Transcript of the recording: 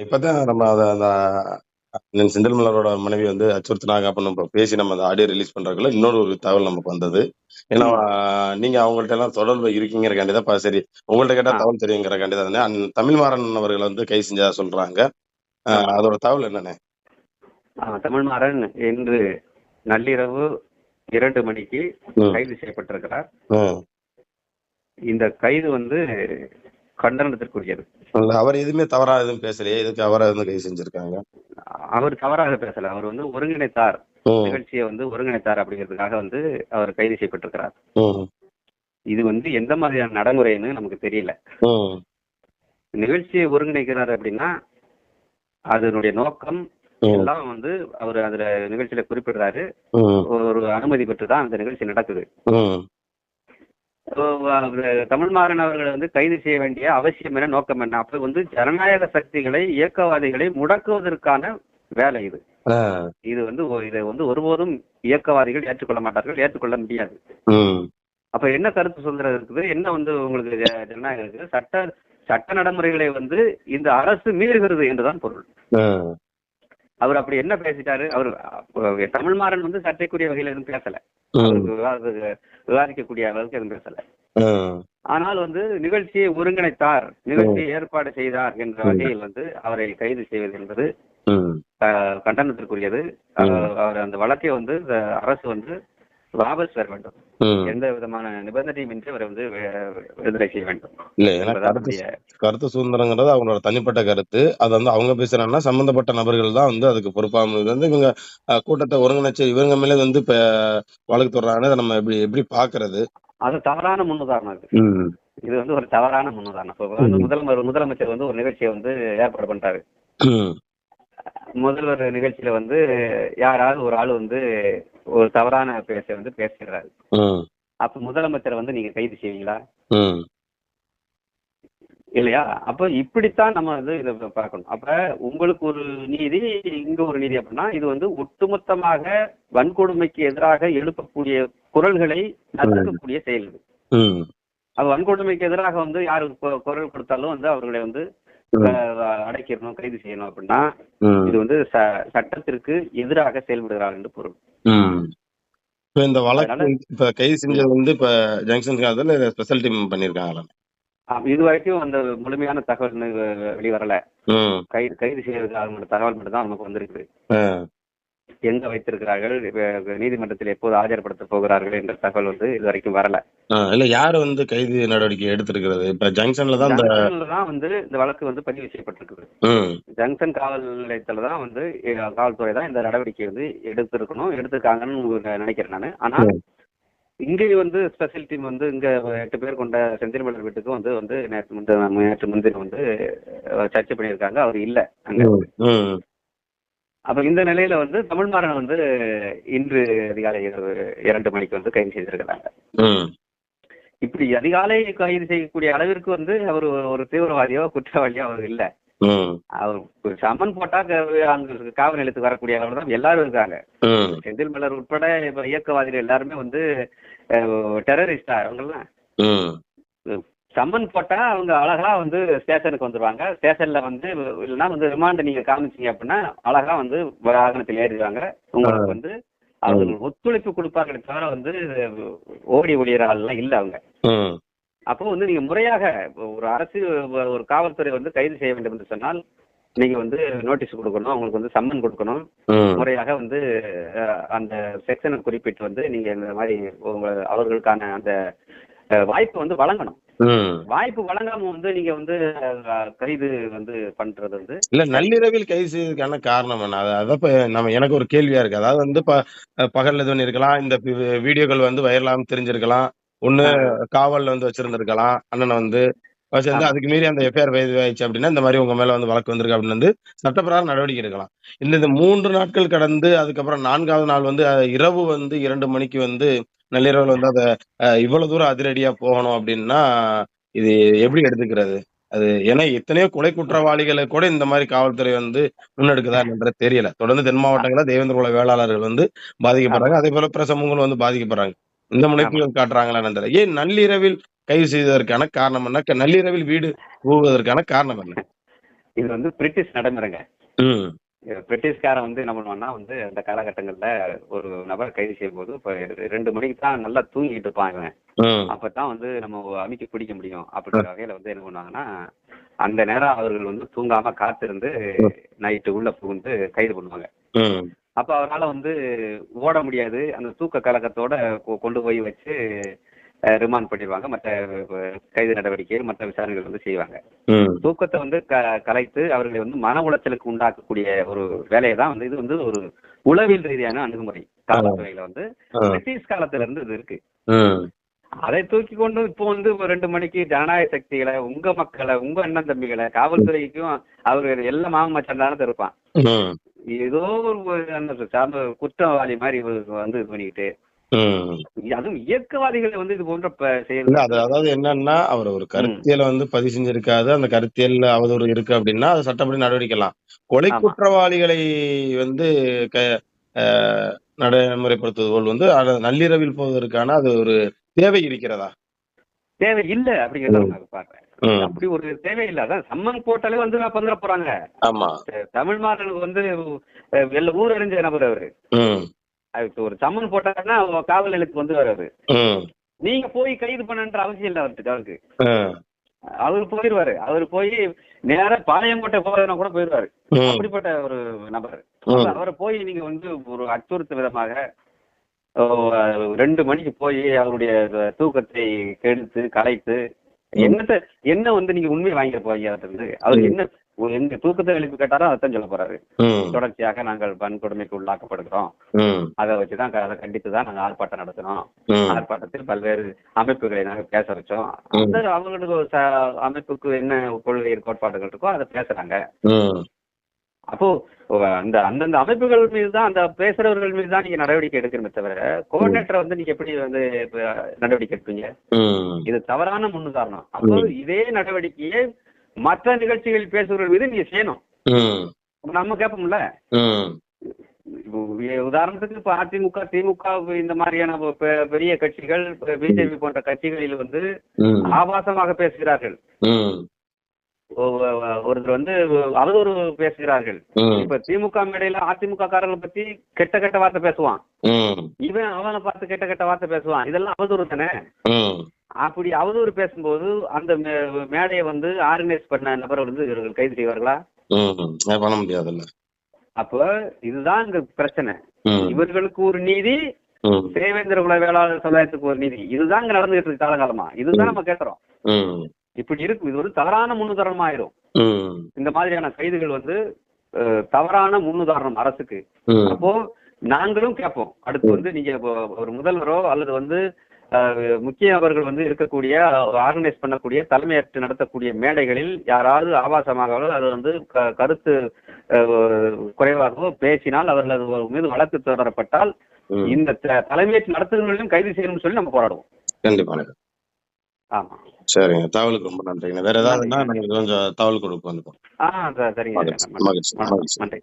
இப்பதான் நம்ம அத அந்த செந்தில் மலரோட மனைவி வந்து அச்சுறுத்தினாங்க அப்படின்னு நம்ம பேசி நம்ம அந்த ஆடியோ ரிலீஸ் பண்றதுக்குள்ள இன்னொரு ஒரு தகவல் நமக்கு வந்தது ஏன்னா நீங்க அவங்கள்ட்ட எல்லாம் தொடர்பு இருக்கீங்கிறக்காண்டி தான் சரி உங்கள்ட்ட கேட்டா. தகவல் தெரியுங்கிறக்காண்டி தான் அண்ணன் தமிழ்மாறன் அவர்கள் வந்து கை செஞ்சதா சொல்றாங்க. அதோட தகவல் என்னண்ணே ஆ, தமிழ்மாறன் இன்று நள்ளிரவு இரண்டு மணிக்கு. கைது செய்யப்பட்டிருக்கிறார். இந்த கைது வந்து கண்டனத்திற்குரியது அவர் எதுவுமே தவறா எதுவும் பேசலையே இதுக்கு அவரை வந்து கை செஞ்சிருக்காங்க அவர் தவறாக பேசல அவர் வந்து ஒருங்கிணைத்தார். நிகழ்ச்சியை வந்து ஒருங்கிணைத்தார் அப்படிங்கிறதுக்காக வந்து அவர் கைது செய்யப்பட்டிருக்கிறார். இது வந்து எந்த மாதிரியான நடைமுறைன்னு நமக்கு தெரியல. நிகழ்ச்சியை ஒருங்கிணைக்கிறார் அப்படின்னா அதனுடைய நோக்கம். எல்லாம் வந்து அவர் அதுல நிகழ்ச்சியில குறிப்பிடுறாரு. ஒரு அனுமதி பெற்று தான் அந்த நிகழ்ச்சி நடக்குது தமிழ்மாறன் அவர்களை வந்து கைது செய்ய வேண்டிய அவசியம் என்ன நோக்கம் என்ன அப்ப வந்து ஜனநாயக சக்திகளை இயக்கவாதிகளை முடக்குவதற்கான வேலை இது. இது வந்து இதை வந்து ஒருபோதும் இயக்கவாதிகள் ஏற்றுக்கொள்ள மாட்டார்கள் ஏற்றுக்கொள்ள முடியாது. அப்ப என்ன கருத்து சுதந்திரம் இருக்குது என்ன வந்து உங்களுக்கு ஜனநாயகம் இருக்குது சட்ட சட்ட நடைமுறைகளை வந்து இந்த அரசு மீறுகிறது என்றுதான் பொருள். அவர் அப்படி என்ன பேசிட்டாரு? அவர் தமிழ்மாறன் வந்து சர்ச்சைக்குரிய வகையில எதுவும் பேசல. விவாதிக்கக்கூடிய அளவுக்கு எதுவும் பேசல. ஆனால் வந்து நிகழ்ச்சியை ஒருங்கிணைத்தார் நிகழ்ச்சியை ஏற்பாடு செய்தார் என்ற வகையில் வந்து அவரை கைது செய்வது என்பது கண்டனத்திற்குரியது. அவர் அந்த வழக்கை வந்து அரசு வந்து வாபஸ் பெற வேண்டும். எந்த விதமான நிபந்தனையும் இன்றி அவரை வந்து விடுதலை செய்ய வேண்டும். கருத்து சுதந்திரங்கிறது அவங்களோட தனிப்பட்ட கருத்து. அது வந்து அவங்க பேசுறாங்கன்னா சம்பந்தப்பட்ட நபர்கள் தான் வந்து அதுக்கு பொறுப்பாக வந்து இவங்க கூட்டத்தை ஒருங்கிணைச்சு இவங்க மேல வந்து இப்ப வழக்கு தொடர்றாங்க அதை நம்ம எப்படி எப்படி பாக்குறது அது தவறான முன்னுதாரணம் இது இது வந்து ஒரு தவறான முன்னுதாரணம். முதல்வர் முதலமைச்சர் வந்து ஒரு நிகழ்ச்சியை வந்து ஏற்பாடு பண்றாரு. முதல்வர் நிகழ்ச்சியில வந்து யாராவது ஒரு ஆள் வந்து ஒரு தவறான பேச வந்து பேசுகிறாரு ம். அப்ப முதலமைச்சரை வந்து நீங்க கைது செய்வீங்களா. இல்லையா அப்ப இப்படித்தான் நம்ம வந்து இதை பார்க்கணும் அப்ப உங்களுக்கு ஒரு நீதி இங்க ஒரு நீதி அப்படின்னா இது வந்து ஒட்டுமொத்தமாக வன்கொடுமைக்கு எதிராக எழுப்பக்கூடிய குரல்களை நசுக்கக்கூடிய செயல். அது வன்கொடுமைக்கு எதிராக வந்து யாரு கு- குரல் கொடுத்தாலும் வந்து அவர்களை வந்து அடைக்கணும் கைது செய்யணும் அப்படின்னா. இது வந்து ச- சட்டத்திற்கு எதிராக செயல்படுகிறார் என்று பொருள். இப்ப இந்த வழக்கு இப்ப கைது செஞ்சது வந்து இப்ப ஜங்ஷன் காலத்துல ஸ்பெஷல் டீம் பண்ணிருக்காங்களா இது வரைக்கும் அந்த முழுமையான தகவல் வெளிவரல. கைது கைது செய்வதற்கான தகவல் மட்டும் தான் நமக்கு வந்திருக்கு. எங்க வைத்திருக்கிறார்கள் நீதிமன்றத்தில் எப்போது ஆஜர்படுத்த போகிறார்கள் என்ற தகவல் வந்து இது வரைக்கும் வரல இல்ல யாரு வந்து கைது நடவடிக்கை எடுத்திருக்கிறது இப்ப ஜங்ஷன்ல தான் தான் வந்து இந்த வழக்கு வந்து பதிவு செய்யப்பட்டிருக்குது. ஜங்ஷன் காவல் நிலையத்துல தான் வந்து காவல்துறை தான் இந்த நடவடிக்கை வந்து எடுத்திருக்கணும் எடுத்திருக்காங்கன்னு நினைக்கிறேன் நான் ஆனா. இங்கே வந்து ஸ்பெஷல் டீம் வந்து இங்க எட்டு பேர் கொண்ட செந்தில் மலர் வீட்டுக்கு வந்து வந்து நேற்று முந்த நேற்று முன்தினம் வந்து சர்ச்சை பண்ணியிருக்காங்க அவர் இல்ல அங்க. அப்ப இந்த நிலையில வந்து தமிழ்மாறன் வந்து இன்று அதிகாலை இரண்டு மணிக்கு வந்து கைது செய்திருக்கிறாங்க. இப்படி அதிகாலை கைது செய்யக்கூடிய அளவிற்கு வந்து அவர் ஒரு தீவிரவாதியோ குற்றவாளியோ அவர் இல்ல. அவர் சம்மன் போட்டா அங்க காவல் நிலையத்துக்கு வரக்கூடிய அளவு தான் எல்லாரும் இருக்காங்க. செந்தில் மலர் உட்பட இப்ப இயக்கவாதிகள் எல்லாருமே வந்து டெரரிஸ்டா அவங்கெல்லாம். சம்மன் போட்டா அவங்க அழகா வந்து ஸ்டேஷனுக்கு வந்துருவாங்க ஸ்டேஷன்ல வந்து இல்லைன்னா வந்து ரிமாண்ட் நீங்க காமிச்சீங்க அப்படின்னா அழகா வந்து வாகனத்தில் ஏறிடுவாங்க உங்களுக்கு வந்து அவர்கள் ஒத்துழைப்பு கொடுப்பார்களே தவிர வந்து ஓடி ஒளியிற ஆள்லாம் இல்ல அவங்க. அப்போ வந்து நீங்க முறையாக ஒரு அரசு ஒரு காவல்துறை வந்து கைது செய்ய வேண்டும் என்று சொன்னால் நீங்க வந்து நோட்டீஸ் கொடுக்கணும் அவங்களுக்கு வந்து சம்மன் கொடுக்கணும். முறையாக வந்து அந்த செக்ஷனை குறிப்பிட்டு வந்து நீங்க இந்த மாதிரி அவர்களுக்கான அந்த வாய்ப்பு வந்து வழங்கணும். வாய்ப்பு வழங்காம வந்து நீங்க வந்து கைது வந்து பண்றது வந்து இல்ல நள்ளிரவில் கைது செய்ததுக்கான காரணம் என்ன? அது அதான் நம்ம எனக்கு ஒரு கேள்வியா இருக்கு. அதாவது வந்து பகல்ல எதுவும் இருக்கலாம் இந்த வீடியோக்கள் வந்து வைரலாம தெரிஞ்சிருக்கலாம். ஒண்ணு காவல்ல வந்து வச்சிருந்திருக்கலாம் அண்ணனை வந்து. வச்சிருந்து அதுக்கு மீறி அந்த எஃப்ஐஆர் ஆயிடுச்சு அப்படின்னா இந்த மாதிரி உங்க மேல வந்து வழக்கு வந்திருக்கு அப்படின்னு வந்து சட்டப்பிரகாரம் நடவடிக்கை எடுக்கலாம். இந்த இந்த மூன்று நாட்கள் கடந்து அதுக்கப்புறம் நான்காவது நாள் வந்து இரவு வந்து இரண்டு மணிக்கு வந்து நள்ளிரவுல வந்து அதை இவ்வளவு தூரம் அதிரடியா போகணும் அப்படின்னா இது எப்படி எடுத்துக்கிறது? அது ஏன்னா எத்தனையோ கொலை குற்றவாளிகளை கூட இந்த மாதிரி காவல்துறை வந்து முன்னெடுக்குதா என்றது தெரியல. தொடர்ந்து தென் மாவட்டங்கள தேவேந்திர குல வேளாளர்கள் வந்து பாதிக்கப்படுறாங்க. அதே போல பிற வந்து பாதிக்கப்படுறாங்க. இந்த முனைப்புகள் காட்டுறாங்களான்னு தெரியல. ஏன் நள்ளிரவில் கைது செய்ததற்கான காரணம் என்ன? நள்ளிரவில் வீடு போவதற்கான காரணம் என்ன? இது வந்து பிரிட்டிஷ் நடைமுறைங்க. பிரிட்டிஷ்காரன் வந்து என்ன பண்ணுவான்னா வந்து அந்த காலகட்டங்கள்ல ஒரு நபர் கைது செய்யும் போது இப்ப ரெண்டு மணிக்கு தான் நல்லா தூங்கிட்டு இருப்பான் இவன். அப்பதான் வந்து நம்ம அமைக்க பிடிக்க முடியும். அப்படிங்கிற வகையில வந்து என்ன பண்ணுவாங்கன்னா அந்த நேரம் அவர்கள் வந்து தூங்காம காத்திருந்து நைட்டு உள்ள புகுந்து கைது பண்ணுவாங்க. அப்ப அவரால வந்து ஓட முடியாது. அந்த தூக்க கலக்கத்தோட கொண்டு போய் வச்சு ரிமாண்ட் பண்ணிடுவாங்க மற்ற கைது நடவடிக்கை மற்ற விசாரணைகள் வந்து செய்வாங்க. தூக்கத்தை வந்து க கலைத்து அவர்களை வந்து மன உளைச்சலுக்கு உண்டாக்கக்கூடிய ஒரு வேலையை தான் வந்து இது வந்து ஒரு உளவியல் ரீதியான அணுகுமுறை. காவல்துறையில வந்து. பிரிட்டிஷ் காலத்துல இருந்து இது இருக்கு. அதை தூக்கி கொண்டு இப்போ வந்து ஒரு ரெண்டு மணிக்கு ஜனநாயக சக்திகளை உங்க மக்களை உங்க அண்ணன் தம்பிகளை காவல்துறைக்கும் அவர் எல்லாம் மாம மச்சான் தானே இருப்பான். ஏதோ ஒரு அந்த குற்றவாளி மாதிரி வந்து இது பண்ணிக்கிட்டு அதுவும் இயக்கவாதிகளை வந்து இது போன்ற செயல் அது அதாவது என்னன்னா அவர் ஒரு கருத்தியலை வந்து பதிவு செஞ்சிருக்காது அந்த கருத்தியல்ல அவதூறு இருக்கு அப்படின்னா அது சட்டப்படி நடவடிக்கலாம். கொலை. குற்றவாளிகளை வந்து க நடைமுறைப்படுத்துவது போல் வந்து நள்ளிரவில் போவதற்கான அது ஒரு தேவை இருக்கிறதா? தேவை இல்ல அப்படிங்கிறத நான் பாக்குறேன் அப்படி ஒரு தேவை இல்ல. அதான் சம்மன் போட்டாலே வந்து நான் பந்துட போறாங்க. ஆமா. தமிழ் மாறனுக்கு வந்து அஹ், எல்லா ஊர் அறிஞ்ச நபர் அவரு. அதுக்கு ஒரு சம்மன் போட்டாருன்னா காவல் நிலையத்துக்கு வந்து வராரு ம் நீங்க போய் கைது பண்ணன்ற அவசியம் இல்லை அவருக்கு. அவருக்கு அவர் போயிருவாரு. அவர் போய் நேரா பாளையங்கோட்டை போறதுனா கூட போயிருவாரு. அப்படிப்பட்ட ஒரு நபர். அவரை போய் நீங்க வந்து ஒரு அச்சுறுத்த விதமாக ரெண்டு மணிக்கு போய் அவருடைய தூக்கத்தை கெடுத்து கலைத்து என்னத்த என்ன வந்து நீங்க உண்மை வாங்கிட்டு போவீங்க இருந்து? அவர். என்ன எங்க தூக்கத்தை எழுப்பி கேட்டாரோ அதைத்தான் சொல்ல போறாரு. தொடர்ச்சியாக நாங்கள் வன்கொடுமைக்கு உள்ளாக்கப்படுகிறோம். அதை வச்சுதான் அதை கண்டித்து தான் நாங்கள் ஆர்ப்பாட்டம் நடத்தினோம். ஆர்ப்பாட்டத்தில் பல்வேறு அமைப்புகளை நாங்கள் பேச வச்சோம். அந்த அவங்களுக்கு அமைப்புக்கு என்ன கொள்கை கோட்பாடுகள் இருக்கோ அதை பேசுறாங்க. அப்போ அந்த அந்தந்த அமைப்புகள் மீது தான் அந்த பேசுறவர்கள் மீது தான் நீங்க நடவடிக்கை எடுக்கணுமே தவிர கோஆர்டினேட்டரை வந்து நீங்க எப்படி வந்து நடவடிக்கை எடுப்பீங்க? இது தவறான முன்னுதாரணம். அப்போ. இதே நடவடிக்கையை மற்ற நிகழ்ச்சிகளில் பேசுபவர்கள் மீது நீங்க செய்யணும். நம்ம கேட்போம்ல? உதாரணத்துக்கு இப்ப அதிமுக திமுக இந்த மாதிரியான பெரிய கட்சிகள் பிஜேபி போன்ற கட்சிகளில் வந்து ஆபாசமாக பேசுகிறார்கள். ஒருத்தர் வந்து அவதூறு பேசுகிறார்கள். இப்ப திமுக மேடையில அதிமுக காரங்களை பத்தி கெட்ட கெட்ட வார்த்தை பேசுவான். இவன் அவனை பார்த்து கெட்ட கெட்ட வார்த்தை பேசுவான். இதெல்லாம் அவதூறு தானே? அப்படி அவதூறு பேசும்போது அந்த மேடையை வந்து ஆர்கனைஸ் பண்ண நபர் வந்து இவர்கள் கைது செய்வார்களா? பண்ண முடியாதுல்ல. அப்ப இதுதான் இங்க பிரச்சனை. இவர்களுக்கு ஒரு நீதி தேவேந்திர குல வேளாளர் சமுதாயத்துக்கு ஒரு நீதி. இதுதான் இங்க நடந்துகிட்டு இருக்கு காலகாலமா. இதுதான் நம்ம கேட்கறோம் ம் இப்படி இருக்கு. இது ஒரு தவறான முன்னுதாரணம் ஆயிரும். இந்த மாதிரியான கைதுகள் வந்து தவறான முன்னுதாரணம் அரசுக்கு. அப்போ நாங்களும் கேட்போம். அடுத்து வந்து நீங்க ஒரு முதல்வரோ அல்லது வந்து முக்கிய நபர்கள் வந்து இருக்கக்கூடிய ஆர்கனைஸ் பண்ணக்கூடிய தலைமையேற்று நடத்தக்கூடிய மேடைகளில் யாராவது ஆபாசமாகவோ அது வந்து கருத்து குறைவாகவோ பேசினால் அவர்கள் அது மீது வழக்கு தொடரப்பட்டால். இந்த தலைமையேற்று நடத்துகிறவர்களையும் கைது செய்யணும்னு சொல்லி நம்ம போராடுவோம். கண்டிப்பாக ஆமா. சரிங்க. தகவலுக்கு ரொம்ப நன்றிங்க. வேற ஏதாவதுன்னா கொஞ்சம் தகவல் கொடுக்க வந்து ஆ சரிங்க. மகிழ்ச்சி. மகிழ்ச்சி. நன்றி.